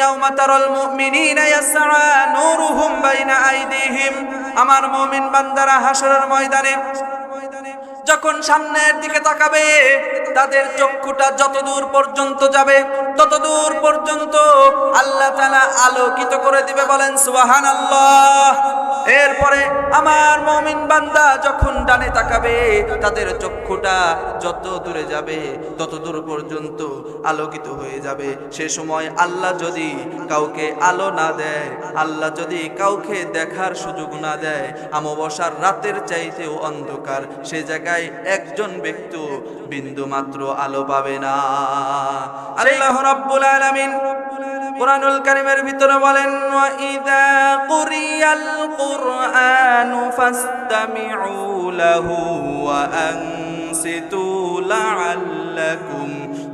يوم ترى المؤمنين يسعى نورهم بين أيديهم আমার মুমিন বান্দারা হাসরের ময়দানে যখন সামনের দিকে তাকাবে তাদের চক্ষুটা যত দূর পর্যন্ত যাবে তত দূর পর্যন্ত আল্লাহ তাআলা আলোকিত করে দিবে বলেন সুবহানাল্লাহ। এরপরে আমার মমিন বান্দা যখন ডানে তাকাবে তাদের চক্ষুটা যত দূরে যাবে তত দূর পর্যন্ত আলোকিত হয়ে যাবে। সে সময় আল্লাহ যদি কাউকে আলো না দেয় আল্লাহ যদি কাউকে দেখার সুযোগ না দেয় আমবসার রাতের চাইতেও অন্ধকার। সে জায়গায় একজন ব্যক্তি বিন্দু মাত্র আলো পাবে না। আল্লাহ রাব্বুল আলামিন কোরআনুল কারীমের ভিতরে বলেন, ওয়া ইযা কুরিয়াল কুরআনু ফাসতামিউ লাহু ওয়া আনসিতু লাআল্লাকুম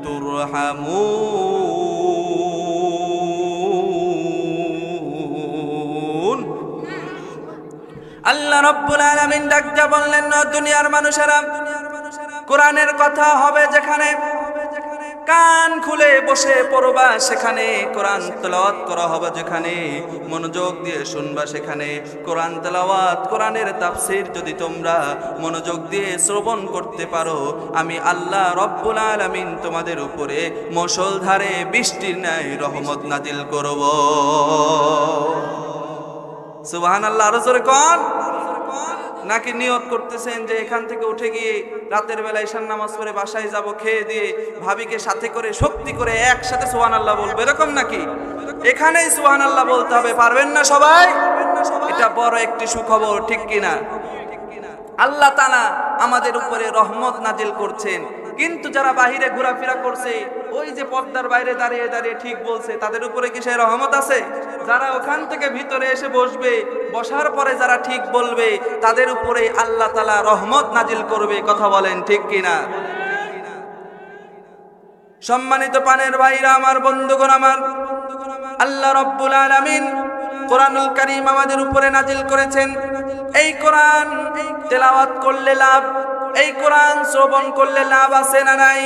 তুরহামুন। আল্লাহ রব্বুল আলামিন ডাকতে বললেন, "ও দুনিয়ার মানুষেরা, কোরআনের কথা হবে যেখানে কান খুলে বসে পড়বা সেখানে, কোরআন তেলাওয়াত করা হবে যেখানে, মনোযোগ দিয়ে শুনবা সেখানে। কোরআন তেলাওয়াত, কোরআনের তাফসীর যদি তোমরা মনোযোগ দিয়ে শ্রবণ করতে পারো, আমি আল্লাহ রব্বুল আলামিন তোমাদের উপরে মুষলধারে বৃষ্টির ন্যায় রহমত নাজিল করব। সুবহানাল্লাহ, আরও জোরে কোন। নাকি নিয়ত করতেছেন যে এখান থেকে উঠে গিয়ে রাতের বেলা ঈশান নামাজ পড়ে বাসায় যাব, খেয়ে দিয়ে ভাবিকে সাথে করে, শক্তি করে একসাথে সোহান আল্লাহ বলব, এরকম নাকি? এখানেই সোহান আল্লাহ বলতে হবে, পারবেন না সবাই? এটা বড় একটি সুখবর, ঠিক কিনা? আল্লাহ তালা আমাদের উপরে রহমত নাজিল করছেন। কিন্তু যারা বাহিরে ঘোরাফেরা করছে, ওই যে পর্দার বাইরে দাঁড়িয়ে দাঁড়িয়ে ঠিক বলছে, তাদের উপরে কি সেই রহমত আছে? যারা ওখান থেকে ভিতরে এসে বসবে, বসার পরে যারা ঠিক বলবে, তাদের উপরে আল্লাহ তালা রহমত নাজিল করবে, কথা বলেন ঠিক কিনা? সম্মানিত পানের ভাইরা, আমার বন্ধুগণ, আমার আল্লাহ রব্বুল আলামিন কোরআনুল কারীম আমাদের উপরে নাজিল করেছেন। এই কোরআন তেলাওয়াত করলে লাভ এই কোরআন শ্রবণ করলে লাভ আছে না নাই?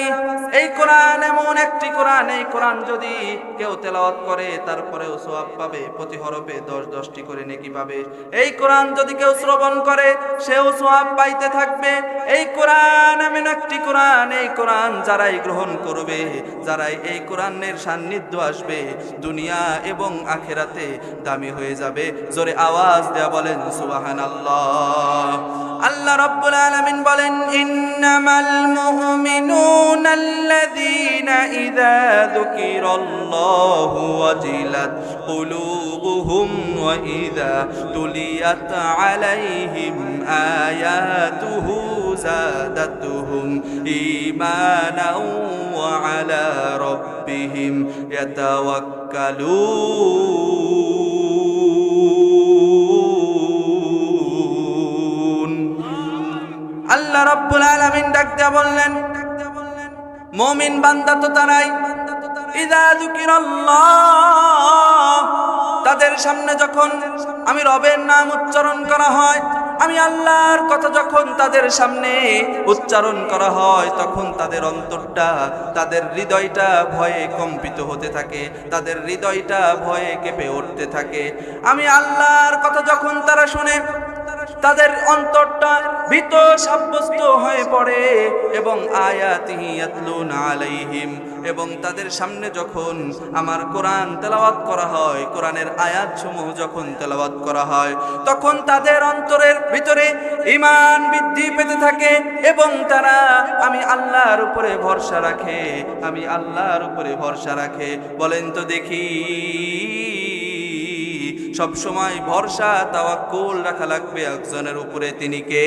এই কোরআন এমন একটি কোরআন, এই কোরআন যদি কেউ তেলাওয়াত করে, তারপরেও সোয়াব পাবে। প্রতি হরফে দশ দশটি করে নেকি পাবে। এই কোরআন যদি কেউ শ্রবণ করে, সেও সোয়াব পাইতে থাকবে। এই কোরআন এমন একটি কোরআন, এই কোরআন যারাই গ্রহণ করবে, যারাই এই কোরআনের সান্নিধ্য আসবে, দুনিয়া এবং আখেরাতে দামি হয়ে যাবে। জোরে আওয়াজ দেয়া বলেন সুবাহান আল্লাহ আল্লাহ রব্বুল আলামিন বলেন ইন্নামাল মুমিনুন আল্লাযীনা ইযা যুকিরাল্লাহু ওয়াজিলাত কুলুবুহুম ওয়া ইযা তুলিয়াত আলাইহিম আয়াতুহু زادتهم إيمانا وعلى ربهم يتوكلون ডাকতে বললেন, মমিন বান্দা তো তারাই। তাদের সামনে যখন আমি রবের নাম উচ্চারণ করা হয়, আমি আল্লাহর কথা যখন তাদের সামনে উচ্চারণ করা হয়, তখন তাদের অন্তরটা, তাদের হৃদয়টা ভয়ে কম্পিত হতে থাকে, তাদের হৃদয়টা ভয়ে কেঁপে উঠতে থাকে। আমি আল্লাহর কথা যখন তারা শুনে তাদের অন্তরটা ভীত সাব্যস্ত হয়ে পড়ে এবং আলাইহিম এবং তাদের সামনে যখন আমার কোরআন তেলাওয়াত করা হয়, কোরআনের আয়াত সমূহ যখন তেলাওয়াত করা হয়, তখন তাদের অন্তরের ভিতরে ইমান বৃদ্ধি পেতে থাকে এবং তারা আমি আল্লাহর উপরে ভরসা রাখে, আমি আল্লাহর উপরে ভরসা রাখে। বলেন তো দেখি। সব সময় ভরসা, তাওয়াক্কুল রাখা লাগবে একজনের উপরে তিনি কে?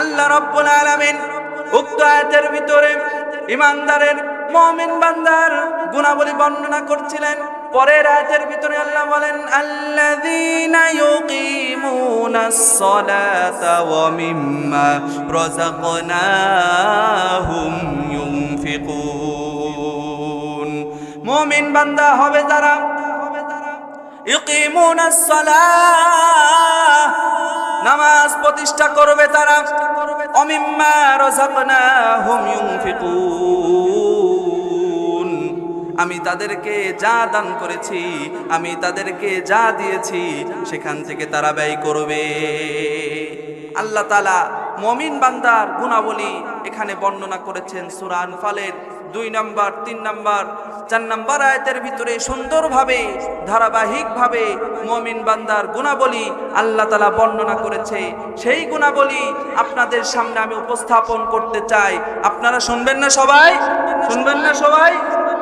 আল্লাহ রব্বুল আলামিন উক্ত আয়াতের ভিতরে ইমানদারের মুমিন বান্দার গুণাবলী বর্ণনা করছিলেন। পরের আয়াতের ভিতরে আল্লাহ বলেন, আল্লাযীনা ইউকিমুনাস সালাতা ওয়া মিম্মা রাযাকনাহুম ইউনফিকুন। মুমিন বান্দা হবে যারা নামাজ প্রতিষ্ঠা করবে তারা। অমিম্মা রাযাকনাহুম ইউনফিকুন। আমি তাদেরকে যা দান করেছি, আমি তাদেরকে যা দিয়েছি, সেখান থেকে তারা ব্যয় করবে। আল্লাহ তালা মমিন বান্দার গুণাবলী এখানে বর্ণনা করেছেন সুরান ফালের দুই নম্বর, তিন নম্বর চার নম্বর আয়তের ভিতরে সুন্দরভাবে, ধারাবাহিকভাবে মমিন বান্দার গুণাবলী আল্লাহ তালা বর্ণনা করেছে। সেই গুণাবলী আপনাদের সামনে আমি উপস্থাপন করতে চাই। আপনারা শুনবেন না সবাই? শুনবেন না সবাই?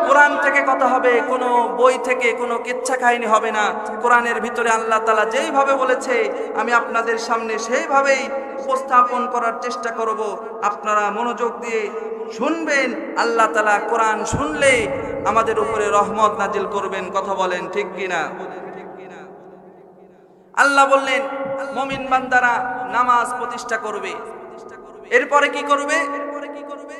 কোরআন থেকে কথা হবে, কোনো বই থেকে কোনো কিচ্ছা কাহিনী হবে না। কোরআনের ভিতরে আল্লাহ তালা যেইভাবে বলেছে, আমি আপনাদের সামনে সেইভাবেই উপস্থাপন করার চেষ্টা করব। আপনারা মনোযোগ দিয়ে শুনবেন, আল্লাহ তালা কোরআন শুনলে আমাদের উপরে রহমত নাজিল করবেন, কথা বলেন ঠিক কিনা? আল্লাহ বললেন, মমিন বান্দারা নামাজ প্রতিষ্ঠা করবে। এরপরে কি করবে?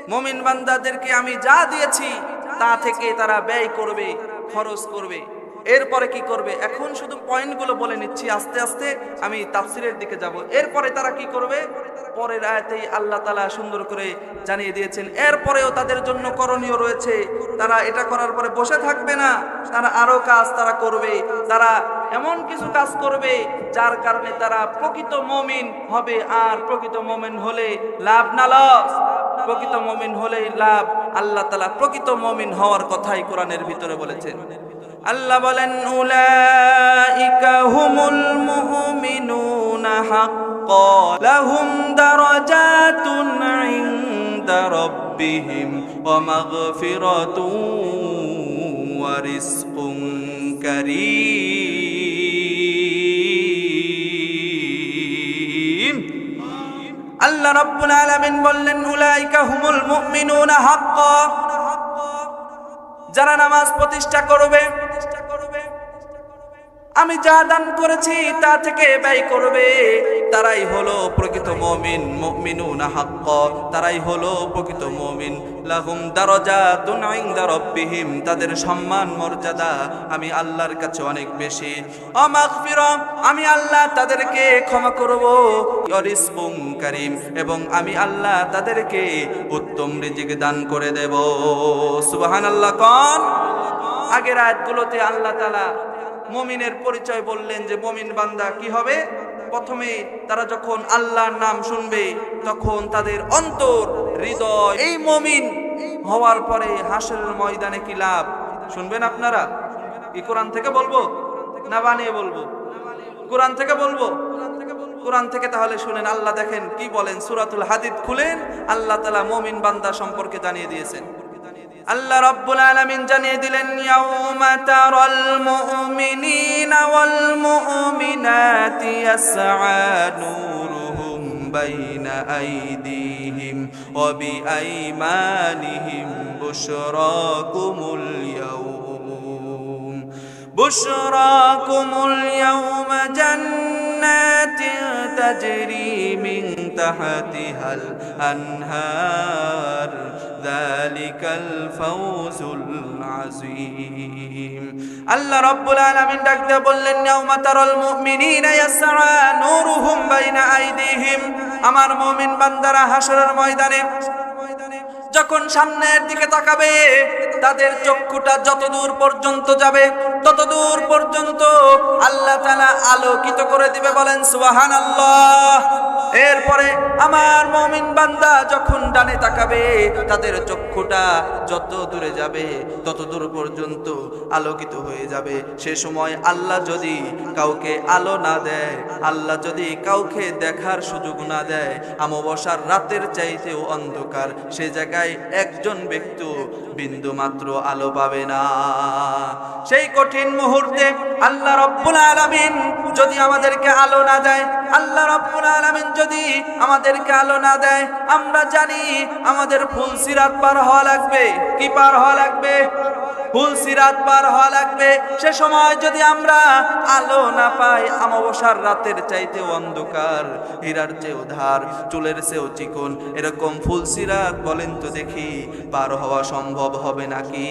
মমিন বান্দাদেরকে আমি যা দিয়েছি, তা থেকে তারা ব্যয় করবে, খরচ করবে। এরপরে কি করবে? এখন শুধু পয়েন্টগুলো বলে নিচ্ছি, আস্তে আস্তে আমি তাফসিরের দিকে যাব। এরপরে তারা কি করবে? পরের আয়াতেই আল্লাহ তালা সুন্দর করে জানিয়ে দিয়েছেন, এরপরেও তাদের জন্য করণীয় রয়েছে, তারা এটা করার পরে বসে থাকবে না, তারা আরও কাজ তারা করবে, তারা এমন কিছু কাজ করবে যার কারণে তারা প্রকৃত মমিন হবে আর প্রকৃত মমিন হলে লাভ না লস। প্রকৃত মমিন হলেই লাভ, আল্লাহ তালা প্রকৃত মমিন হওয়ার কথাই কোরআনের ভিতরে বলেছেন। আল্লাহ বলেন, উলাইকা হুমুল মুমিনুনা হাক্কা। লাহুম দারাজাতুন ইনদা রাব্বিহিম ওয়া মাগফিরাতুন ওয়া রিজকুন কারীম আল্লাহ রাব্বুল আলামিন বললেন উলাইকা হুমুল মুমিনুনা হাক্কা যারা নামাজ প্রতিষ্ঠা করবে আমি যা দান করেছি তা থেকে ব্যয় করবে। তারাই হলো প্রকৃত মমিন, মুমিনুনা হাক্ক। তারাই হলো প্রকৃত মমিন। লাহুম দারাজাতুন ইনদা রাব্বিহিম। তাদের সম্মান, মর্যাদা আমি আল্লাহর কাছে অনেক বেশি। অমাগফিরা, আমি আল্লাহ তাদেরকে ক্ষমা করব। কারীম, এবং আমি আল্লাহ তাদেরকে উত্তম রিজিক দান করে দেব। সুবহানাল্লাহ, কন। আগের আয়াতগুলোতে আল্লাহ তাআলা মমিনের পরিচয় বললেন যে মমিন বান্দা কি হবে? প্রথমে তারা যখন আল্লাহর নাম শুনবে, তখন তাদের অন্তর, হৃদয়, এই মমিন হওয়ার পরে হাসরের ময়দানে কি লাভ? শুনবেন আপনারা? কি কোরআন থেকে বলব? না বানিয়ে বলব? কোরআন থেকে বলব? কোরআন থেকে তাহলে শুনেন, আল্লাহ দেখেন কি বলেন? সুরাতুল হাদিদ খুলেন, আল্লাহ তালা মমিন বান্দা সম্পর্কে জানিয়ে দিয়েছেন। আল্লাহ রাব্বুল আলামিন জানিয়ে দিলেন, ইয়াউমা তারাল মুমিনিনা ওয়াল মুমিনাতি ইয়াসআ নূরুহুম বাইনা আইদিহিম ওয়া বিআইমানিহিম বুশরাকুমুল ইয়াউম বুশরাকুমুল ইয়াউমা জান্নাতিন তাজরি মিন তাহতিহাল আনহার ذلك الفوز العظيم আল্লাহ রাব্বুল আলামিন ডাকতে বললেন ইয়াউমা তারাল মুমিনিনা ইয়াসআ নূরুহুম বাইনা আইদিহিম আমার মুমিন বান্দারা হাসরের ময়দানে যখন সামনের দিকে তাকাবে তাদের চক্ষুটা যত দূর পর্যন্ত যাবে তত দূর পর্যন্ত আল্লাহ তাআলা আলোকিত করে দিবে বলেন, সুবহানাল্লাহ। এরপরে আমার মমিন বান্দা যখন ডানে তাকাবে, তাদের চক্ষুটা যত দূরে যাবে, তত দূর পর্যন্ত আলোকিত হয়ে যাবে। সে সময় আল্লাহ যদি কাউকে আলো না দেয়, আল্লাহ যদি কাউকে দেখার সুযোগ না দেয় আমবসার রাতের চাইতেও অন্ধকার, সে জায়গায় একজন ব্যক্তি বিন্দু মাত্র আলো পাবে না। সেই কঠিন মুহূর্তে আল্লাহ রব্বুল আলামিন যদি আমাদেরকে আলো না দেয়, আল্লাহ রব্বুল আলামিন যদি আমাদেরকে আলো না দেয়, আমরা জানি আমাদের ফুল সিরাত পার হওয়া লাগবে। কি পার হওয়া লাগবে? ফুল সিরাত পার হওয়া লাগবে। সে সময় যদি আমরা আলো না পাই আমাবসার রাতের চাইতে অন্ধকার, হীরার চেয়েও ধার, চুলের চেয়েও চিকন, এরকম ফুল সিরাত বলেন তো দেখি, পার হওয়া সম্ভব হবে নাকি?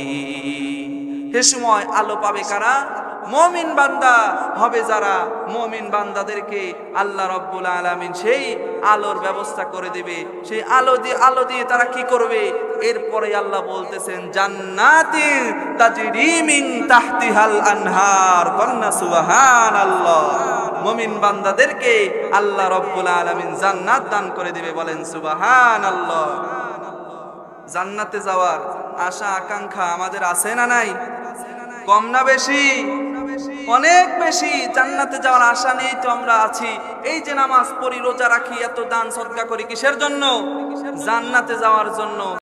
সে সময় আলো পাবে কারা? মমিন বান্দা হবে যারা। মমিন বান্দাদেরকে আল্লাহ রব্বুল আলামিন সেই আলোর ব্যবস্থা করে দিবে। সেই আলো দিয়ে আলো দিয়ে তারা কি করবে? এরপরে আল্লাহ বলতেছেন জান্নাতি তাজরি মিন তাহতিহাল আনহার কন্না সুবহান আল্লাহ মুমিন বান্দাদেরকে আল্লাহ রব্বুল আলামিন জান্নাত দান করে দিবে, বলেন সুবহান আল্লাহ জান্নাতে যাওয়ার আশা, আকাঙ্ক্ষা আমাদের আছে না নাই? কম না বেশি? অনেক বেশি জান্নাতে যাওয়ার আশা নিয়েই তো আমরা আছি। এই যে নামাজ পড়ি, রোজা রাখি, এত দান সদকা করি, কিসের জন্য? জান্নাতে যাওয়ার জন্য।